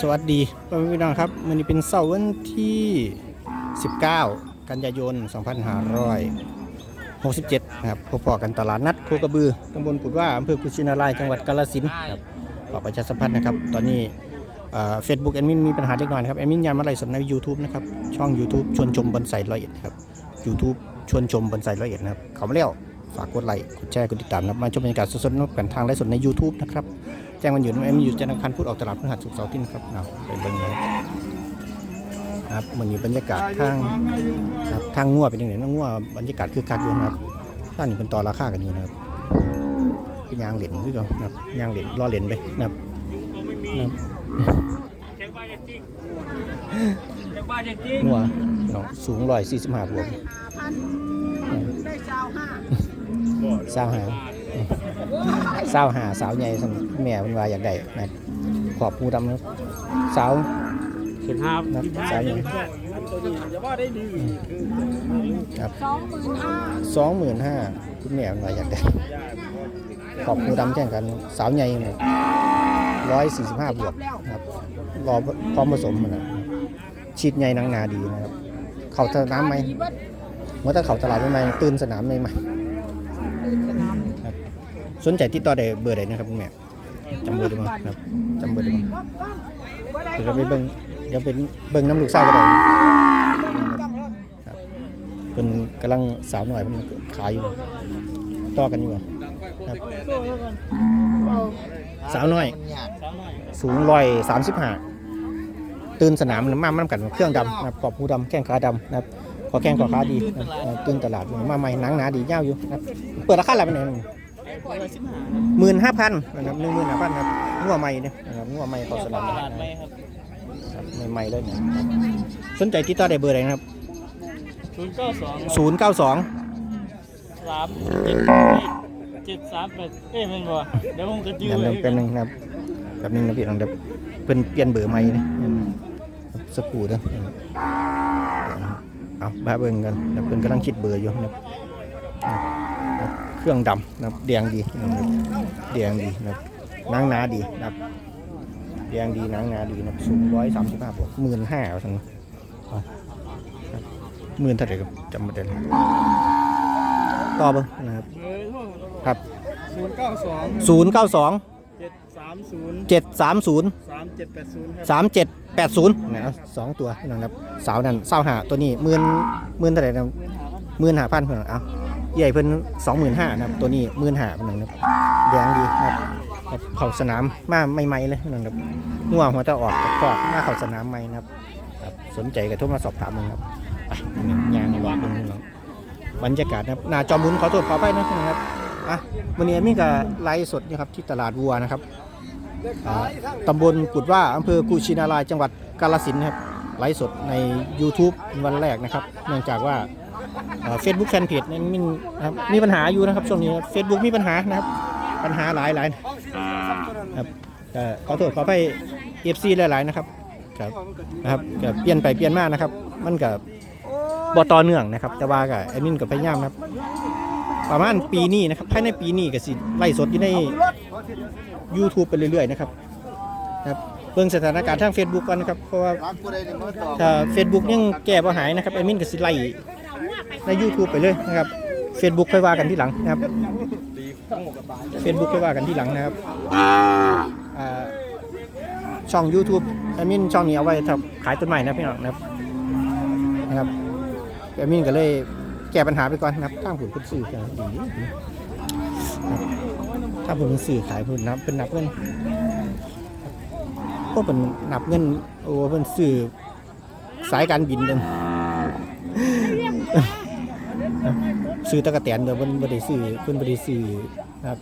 สวัสดีพี่น้องครับวันนี้เป็นเสาร์วันที่ 19 กันยายน 2567 นะครับพบปอกันตลาดนัดโคกระบือตำบลกุดว่าอำเภอกุชินารายจังหวัดกาฬสินธุ์ครับขอประชาสัมพันธ์นะครับ ตอนนี้เฟซบุ๊กแอดมินมีปัญหาเล็กน้อยครับแอดมินยามมาไลฟ์สดใน YouTube นะครับช่อง YouTube ชวนชมบนไซต์ร้อยเอ็ดครับ YouTube ชวนชมบนไซต์ร้อยเอ็ดนะครับเขามาแล้วฝากกดไลค์กดแชร์กดติดตามนะครับมาชมบรรยากาศสดๆนกกันทางไลฟ์สดใน YouTube นะครับ แจ้งวันหยุดแอมอยู่จันทร์อังคารพุธออกตลาดพฤหัสศุกร์เสาร์อาที่นะครับเอาไปเบิ่งนะครับครับมันมีบรรยากาศทางครับทางงัวเป็นยังไงน้องงัวบรรยากาศคือคักอยู่นะครับท่านนี่เป็นต่อราคากันอยู่นะครับเป็นยางเหรียญคือกันนะครับยางเหรียญรอเหรียญไปนะครับนะครับเช็คบ้านจริงเช็คบ้านจริงงัวเนาะสูงร้อยสี่สิบห้าบวกได้ชาวห้าสาวหา สาวหาสาวใหญ่สั่งแม่เป็นว่าอยากได้นะครับขอบผู้ดำนะครับสาวสิบห้านะครับสาวใหญ่อย่าว่าได้ดีครับสองหมื่นห้าสองหมื่นห้าคุณแม่มาอยากได้ขอบคูดำแข่งกันสาวใหญ่ร้อยสี่สิบห้าบวกนะครับรอพร้อมผสมนะชีดใหญ่หนังหนาดีนะครับ เขาสนามไหมเมื่อถ้าเขาตลาดใหม่ๆตื่นสนามใหม่ๆครับ สนใจติดต่อได้เบอร์ใดนะครับคุณแม่จำเบอร์ได้ไหมครับจำเบอร์ได้ไหมเดี๋ยวเราไปเบิ้งเดี๋ยวเป็นเบิ้งน้ำลูกสาวก็ได้ครับเป็นกำลังสาวหน่อยมันขายอยู่ต่อกันอยู่ครับสาวน้อย สูงร้อยสามสิบห้าตื่นสนามมามันกันเครื่องดำนะครับขอบหูดำแข้งขาดำนะครับขอแข้งขอขาดีตื่นตลาดมาใหม่หนังหนาดียาวอยู่เปิดราคาอะไรเป็นไง หมื่นห้าพันนะครับหนึ่งหมื่นห้าพันครับงัวใหม่เนี่ยนะครับงัวใหม่เขาสนามนะครับครับใหม่ๆเลยเนี่ยสนใจติดต่อได้เบอร์อะไรนะครับศูนย์เก้าสองศูนย์เก้าสองสามเจ็ดเจ็ดสามแปดเอ้ยเป็นบ่เดี๋ยวผมจะยืเดี๋ยวเลยแป๊บนึงนะครับแป๊บนึงนะพี่น้องเดี๋ยวเพิ่นเปลี่ยนเบอร์ใหม่นะสักครู่เด้อเอาบ้าเบิ่งกันเดี๋ยวเพิ่นกำลังคิดเบอร์อยู่นะครับนะครับ เครื่องดำนะครับแดงดีนะครับแดงดีนะครับหนางหนาดีนะครับแดงดีหนางหนาดีนะครับสูงร้อยสามสิบห้าบวกหมื่นห้าเอาทั้งหมื่นเท่าไหร่ครับจำไม่ได้เลยต่อเบิ่งนะครับเบอร์โทรครับศูนย์เก้าสองศูนย์เก้าสองเจ็ดสามศูนย์เจ็ดสามศูนย์สามเจ็ดแปดศูนย์ครับสามเจ็ดแปดศูนย์นะสองตัวพี่น้องครับสาวนั่นสาวหาตัวนี้หมื่นหมื่นเท่าไหร่นะหมื่นหาพันเพื่อนเอา ใหญ่เพิ่นสองหมื่นห้านะครับตัวนี้หมื่นห้าพี่น้องครับแดงดีครับบเขาสนามมาใหม่ๆเลยพี่น้องครับง่วหัวจะออกจากคอกมาเขาสนามใหม่นะครับสนใจก็โทรมาสอบถามมึงครับไปยางรอเพิ่นพี่น้องบรรยากาศนะครับนาจอมุนขอโทษขอไปนะครับอะวันนี้มีกับไลฟ์สดนะครับที่ตลาดวัวนะครับตำบลกุดว่าอำเภอกุชินารายจังหวัดกาฬสินครับไลฟ์สดใน YouTube วันแรกนะครับ เนื่องจากว่า เฟซบุ๊กแฟนเพจนั้นมีนครับมีปัญหาอยู่นะครับช่วงนี้เฟซบุ๊กมีปัญหานะครับ ปัญหาหลายหลายครับเอ่ขอโทษขอไปเอฟซีหลายๆนะครับครับนะครับก็เปลี่ยนไปเปลี่ยนมานะครับ มันกับบต่อเนื่องนะครับ แต่ว่ากับแอดมินกับพยายามนะครับ ประมาณปีนี้นะครับภายในปีนี้ก็สิไล่สดอยู่ใน YouTube ไปเรื่อยๆนะครับครับเบิ่งสถานการณ์ทาง Facebook ก่อนนะครับเพราะว่าถ้า Facebook ยังแก้บ่หายนะครับแอดมินก็สิไล่ ใน YouTube ไปเลยนะครับ Facebook ค่อยว่ากันที่หลังนะครับ Facebook ค่อยว่ากันที่หลังนะครับอ่าช่อง YouTube แอดมินช่องนี้เอาไว้ทำขายต้นไม้นะพี่น้องนะครับนะครับแอดมินก็เลยแก้ปัญหาไปก่อนนะครับทางผลคุณซื้อกันดีดีถ้าผมสื่อขายผมนับเป็นนับเงินพวกเป็นนับเงินโอ้เป็นสื่อสายการบินเดิน ซื้อตะกะแตนเดี๋ยวเพิ่นบ่ได้ซื้อเพิ่นบ่ได้ซื้อนะครับ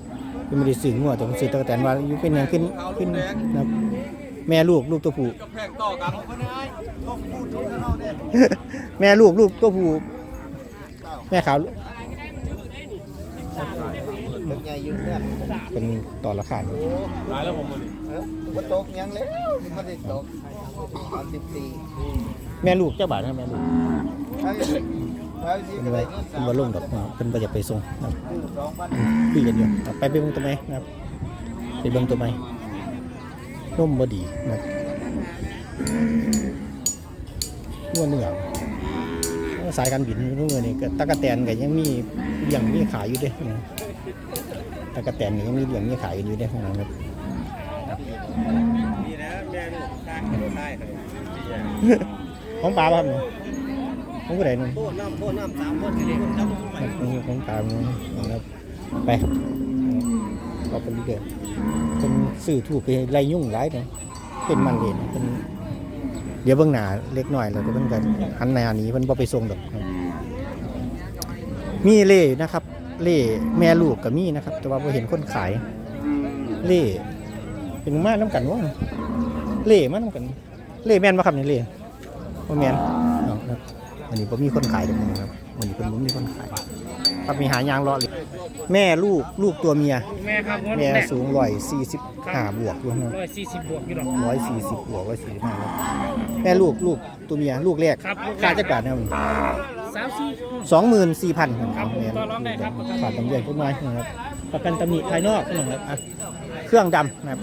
เพิ่นบ่ได้ซื้องัวแต่เพิ่นซื้อตะกะแตนว่าอยู่เป็นหยังขึ้นขึ้นนะครับแม่ลูกลูกตัวผู้แพงต่อกันเขาไม่ได้แม่ลูกลูกตัวผู้แม่ขาวเป็นต่อราคาหลายแล้วผมมันว่าตกยังแล้วมันได้ตกสามสิบสี่แม่ลูกเจ้าบาทนะแม่ลูกใช่ใช่ที่ เป็นว่าเงินเป็นว่าลงดอกเป็นว่าอยาไปส่งครับพันคุยกันอยู่ไปไปเบิ่งตัวไหมครับไปเบิ่งตัวไหมร่มบ่ดีนะครัวเหนืองสายการบินนู่นนี่ก็ตะกะแตนก็ยังมีเลี้ยงมีขายอยู่ด้นะตะกะแตนก็ยังมีเลี้ยงมีขายอยู่ด้นะครับนี่นะแม่ลูกตาครับของปลาครับ ของผู้ใดนั่นโคตรน้ำโคตรน้ำสามคนที่เด็กจำไปครับของปลานะครับไปเราไปเรื่อยๆเป็นสื่อถูกไปไล่ยุ่งหลายนะเป็นมันเลยนะเป็นเดี๋ยวเบื้องหน้าเล็กน้อยแล้วก็เพิ่งกันหันหน้าหนี้เพิ่นบ่ไปส่งดอกครับมีเล่นะครับ เล่แม่ลูกก็มีนะครับ แต่ว่าบ่เห็นคนขาย เล่เป็นมาน้ำกันวะเล่มาน้ำกัน เล่แม่นบ่ครับนี่เล่บ่แม่นเอาครับ วันนี้บ่มีคนขายดอกนะครับวันนี้เพิ่นบ่มีคนขายครับมีหายางรอเลยแม่ลูกลูกตัวเมีย แม่ครับแม่สูง145บวกอยู่นะร้อยสี่สิบบวกอยู่หรอกร้อยสี่สิบบวกร้อยสี่สิบห้าแม่ลูกลูกตัวเมียลูกแรกครับลูกแรกค่าจักรบาทนะครับสามสี่สองหมื่นสี่พันครับผมต่อรองได้ครับขาดตำเนียนพวกน้อยนะครับประกันตำหนิภายนอกนะครับอะเครื่องดำนะครับ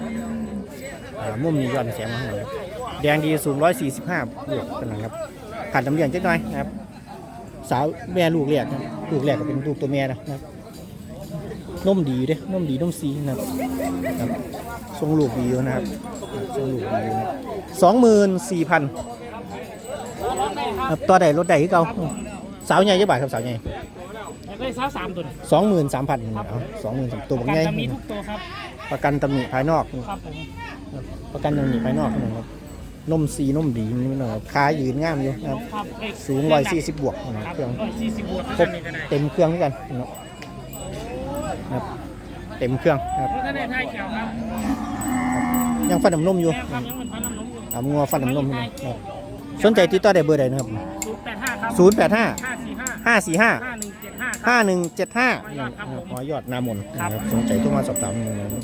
อ่ามุมนี้ย้อนแสงมาให้นะครับแดงดีสูงร้อยสี่สิบห้าบวกกันนะครับ ขาดตำเนียนจักหน่อยนะครับ สาวแม่ลูกแรกนะครับลูกแรกก็เป็นลูกตัวแม่นะครับนมดีเด้นมดีนมซีนะครับครับทรงลูกดีอยู่นะครับทรงลูกดีอยู่นะครับสองหมื่นสี่พันครับตัวใดรถใดคือเก่าสาวใหญ่ยี่บาทครับสาวใหญ่อยากได้สาวสามตัวสองหมื่นสามพันเอาสองหมื่นสามตัวปบัระกกันใหญ่จะมีทุกตัวครับประกันตำหนิภายนอกครับผมประกันตำหนิภายนอกนะครับ นมซีนมดีนี่นะครับขายืนงามอยู่นะครับครับเลขสูงร้อยสี่สิบบวกนะครับเครื่องร้อยสี่สิบบวกครเท่าบนี้ก็ได้เต็มเครื่องด้วยกันนะครับครับเต็มเครื่องนะครับรถท่านได้ท้ายแขวครับยังฟันน้ำนมอยู่แม่ครับยังเหมือนพันน้ำนมอยู่เอางัวฟันน้ำนมอยู่นะครับสนใจติดต่อได้เบอร์ใดนะครับศูนย์แปดห้าครับศูนย์แปดห้าห้าสี่ห้าห้าสี่ห้า ห้าหนึ่งเจ็ดห้าครับ ห้าหนึ่งเจ็ดห้าครับผมหอยอดนามนครับนะครับสนใจโทรมาสอบถามนะครับ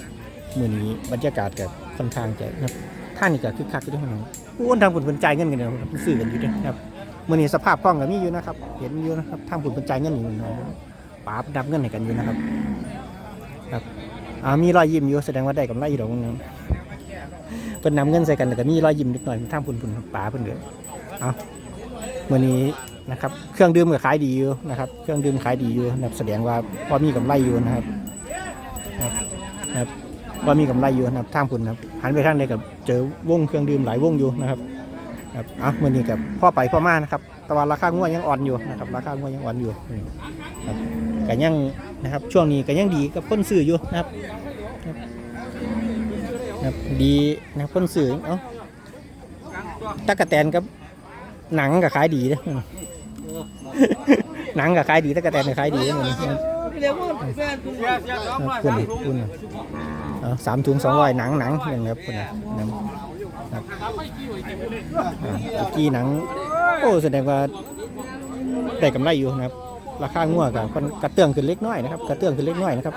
มือนี้บรรยากาศกับค่อนข้างจะนะครับ ท่านนี่ก็คึกคักอยู่ด้วยนะครับผู้คนทางผลผลจ่ายเงินกันนะครับซื้อกันอยู่ด้วยนะครับมื่อนี้สภาพคล่องก็มีอยู่นะครับ เห็นอยู่นะครับทางผลผลจ่ายเงินอยู่นะครับป๋าดับเงินให้กันอยู่นะครับ ครับอ่ามีรอยยิ้มอยู่แสดงว่าได้กำไรอยู่ดอกนะครับเพิ่นนำเงินใส่กันแต่ก็มีรอยยิ้มนิดหน่อยทางผลผลป๋าเพิ่นเด้อเอามื่อนี้นะครับ เครื่องดื่มก็ขายดีอยู่นะครับ เครื่องดื่มขายดีอยู่นะครับแสดงว่าพอมีกำไรอยู่นะครับ ครับ ว่ามีกำไรอยู่นะครับทางผุนครับหันไปทางใดกับเจอวงเครื่องดื่มหลายวงอยู่นะครับครับเอาเมื่อนี้กับพ่อไปพ่อมานะครับแตะวันราคางวยังอ่อนอยู่นะครับราคางวยังอ่อนอยู่ครับก็ยังนะครับช่วงนี้ก็ยังดีกับคนซื้ออยู่นะครับครับดีนะคนซื้อเอ้าตะกะแตนกับหนังก็ขายดีเด้อ หนังก็ขายดีตะกะแตนก็ขายดีเด้อมื้อนี้ครับเดี๋ยวว่าแฟนคุณคุณดิคุณน่ะเอาสามถุงสองร้อยหนังหนังอย่างครับคุณน่ะนะครับอ่าตะกี้หนัง โอ้แสดงว่าได้กำไรอยู่นะครับราคางัวกับคนกระเตื้องขึ้นเล็กน้อยนะครับกระเตื้องขึ้นเล็กน้อยนะครับ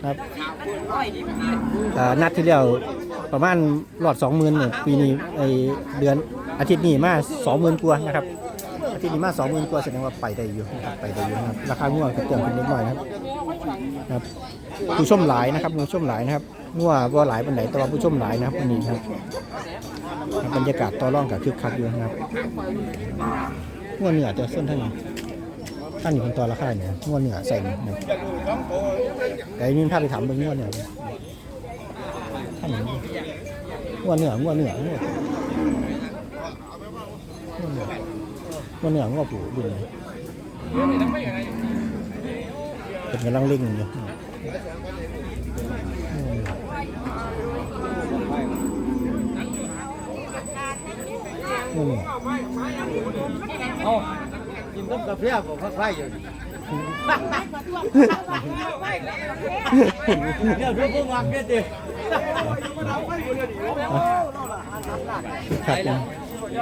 นะครับอ่านัดที่แล้วประมาณหลอดสองหมื่นเนี่ยปีนี้ไอเดือนอาทิตย์นี้มาสองหมื่นกว่านะครับอาทิ ตย์นี้มาสองหมื่นกว่าแสดงว่าไปได้อยู่นะครับไปได้อยู่นะครับราคางัวกระเตื้องขึ้นเล็กน้อยนะครับครับผู้ชมหลายนะครับผู้ชมหลายนะครับนัวว่าหลายเปันไหนแต่ว่าผู้ชมหลายนะครับวันนี้นะครับบรรยากาศต่อร่องกับคึกคักอยู่นะครับงัวเหนือจะส้นท่านนี้ท่านอยู่คนต่อราคาเนี่ยงัวเหนือใส่เนี่ยนะครับแต่มีภาพไปถามเบนงัวเหนือท่านงัวเหนืองัวเหนืองัวงเหนือ งัวเหนืองัวผูดูเลยเป็นกำลังเล่งอยู่อืมเอากินต้มกาแฟผมพักไฟอยู่เนี่ยเพื่อนพวกงานเนี่ยดิครับ ย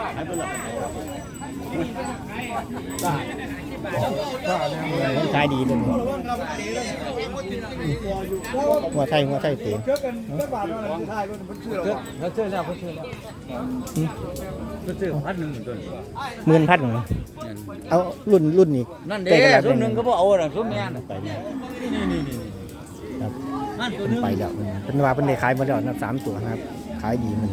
ังขายดีเลยหัวไทยหัวไทยเต็มเขาเชื่อแล้วเขาเชื่อแล้วเขาเชื่อพันหนึ่งตัวหมื่นพันเอารุ่นรุ่นอีกนั่นเด้ใกล้กับตัวหนึ่งก็บอกเอาน่ะตัวเมียน่ะไปนี่นี่นี่นี่ครับนั่นตัวหมันนึ่งไปแล้วเป็นว่าเป็นได้ขายมาแล้วนะสามตัวนะครับ ขายดีมัน